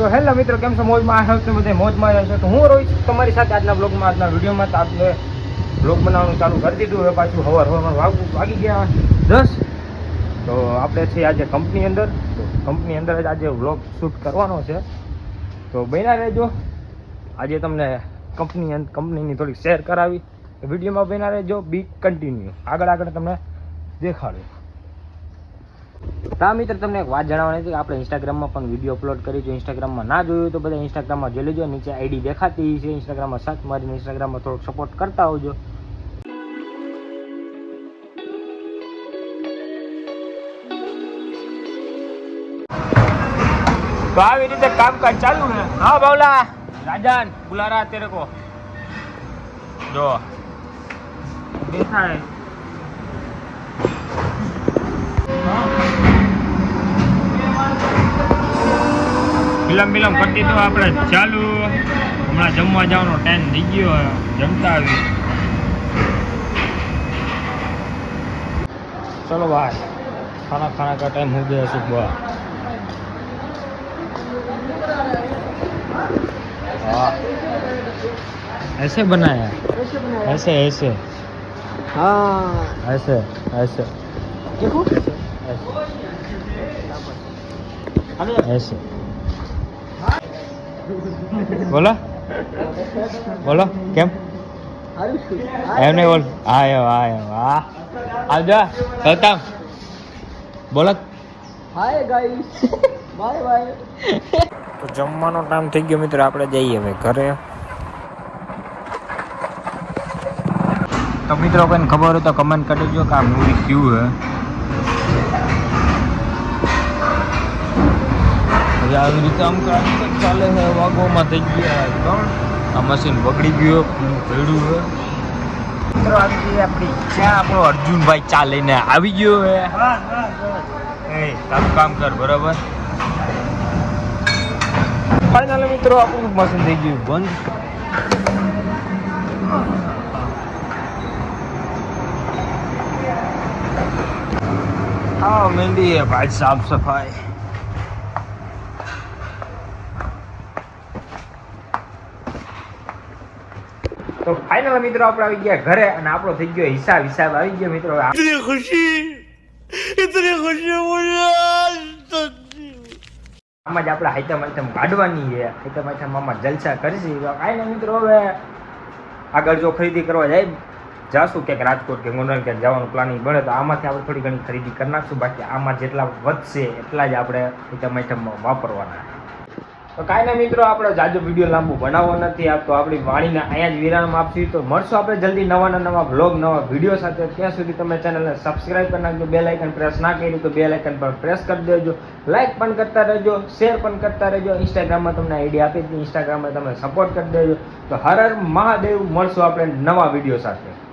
તો હેલો મિત્રો, કેમ છો? મોજમાં આવ્યો છો બધે? મોજમાં આવ્યો છો. તો હું રોહિત તમારી સાથે આજના બ્લોગમાં આજના વિડીયોમાં તો આપણે બ્લોગ બનાવવાનું ચાલુ કરી દીધું હવે પાછું હવાર હવારમાં વાગવું વાગી ગયા દસ. તો આપણે છીએ આજે કંપની અંદર. તો કંપની અંદર જ આજે વ્લોગ શૂટ કરવાનો છે. તો બન્યા રહેજો. આજે તમને કંપની કંપનીની થોડીક શેર કરાવી. વિડીયોમાં બન્યા રહેજો. બી કન્ટિન્યુ આગળ આગળ તમને દેખાડું. તા મિત્ર તમને એક વાત જણાવવાની હતી કે આપણે ઇન્સ્ટાગ્રામમાં પણ વીડિયો અપલોડ કરી જો ઇન્સ્ટાગ્રામમાં ના જોયું તો બધા ઇન્સ્ટાગ્રામમાં જોઈ લેજો. નીચે આઈડી દેખાતી છે. ઇન્સ્ટાગ્રામમાં સર્ચ મારીને ઇન્સ્ટાગ્રામમાં થોડોક સપોર્ટ કરતા આવજો તો આવી રીતે કામકાજ ચાલુ ને હા બાવલા. રાજાન બુલારા તેરે કો જો. બેઠા હે ફિલ્મ ફિલ્મ કરતી તો આપણે ચાલુ હમણાં જમવા જવાનો ટાઈમ થઈ ગયો હે. જમતા આવી ચલો ભાઈ ખાના ખાના का टाइम हो गया सुबह हाँ ऐसे बनाया ऐसे ऐसे हाँ ऐसे ऐसे देखो ऐसे ऐसे બોલો. બોલો કેમ? એમ નહીં બોલ. હા એમ હા એમ હા આવજો સતામ. બોલો. હાય ગાઈસ બાય બાય તો જમવાનો ટાઈમ થઈ ગયો મિત્રો આપણે જઈએ હવે ઘરે. તો મિત્રો કોઈને ખબર હોય તો કમેન્ટ કરી દેજો કે આ મૂવી ક્યુ હે હવે આવી રીતે આમ કામ ચાલે છે વાગોમાં થઈ ગયા ત્રણ. આ મશીન બગડી ગયું ભેડું છે મિત્રો આવી ગઈ આપણી ઈચ્છા આપણો અર્જુનભાઈ ચા લઈને આવી ગયો હે. એ તારું કામ કર બરાબર? ફાઇનલ મિત્રો આપણું મશીન થઈ ગયું બંધ. હા મહેંદી હે ભાઈ સાફ સફાઈ. તો ફાઇનલ મિત્રો આપણે આવી ગયા ઘરે અને આપણો થઈ ગયો હિસાબ હિસાબ આવી ગયો મિત્રો. ઇતની ખુશી ઇતની ખુશી આમાં જ આપણે આઈટમ આઈટમ કાઢવાની છે. આઈટમ આઈટમ આમાં જલસા કરીશી. કાંઈ નહીં મિત્રો હવે આગળ જો ખરીદી કરવા જાય જાશું ક્યાંક રાજકોટ કે ગોંડલ ક્યાંક જવાનું પ્લાનિંગ બને તો આમાંથી આપણે થોડી ઘણી ખરીદી કરી નાખશું. બાકી આમાં જેટલા વધશે એટલા જ આપણે આઈટમ આઈટમમાં વાપરવાના. તો કાંઈ ના મિત્રો, આપણે જાજો વીડિયો લાંબુ બનાવવો નથી આપતો આપણી વાણીને અહીંયા જ વિરામ આપશું. તો મળશું આપણે જલ્દી નવા નવા બ્લોગ નવા વીડિયો સાથે. ત્યાં સુધી તમે ચેનલને સબસ્ક્રાઇબ કરી નાખજો બે લાઇકન પ્રેસ ના કર્યું તો બે લાઇકન પર પ્રેસ કરી દેજો. લાઇક પણ કરતા રહેજો શેર પણ કરતા રહેજો. ઇન્સ્ટાગ્રામમાં તમને આઈડી આપી હતી ઇન્સ્ટાગ્રામમાં તમે સપોર્ટ કરી દેજો. તો હર હર મહાદેવ, મળશું આપણે નવા વીડિયો સાથે.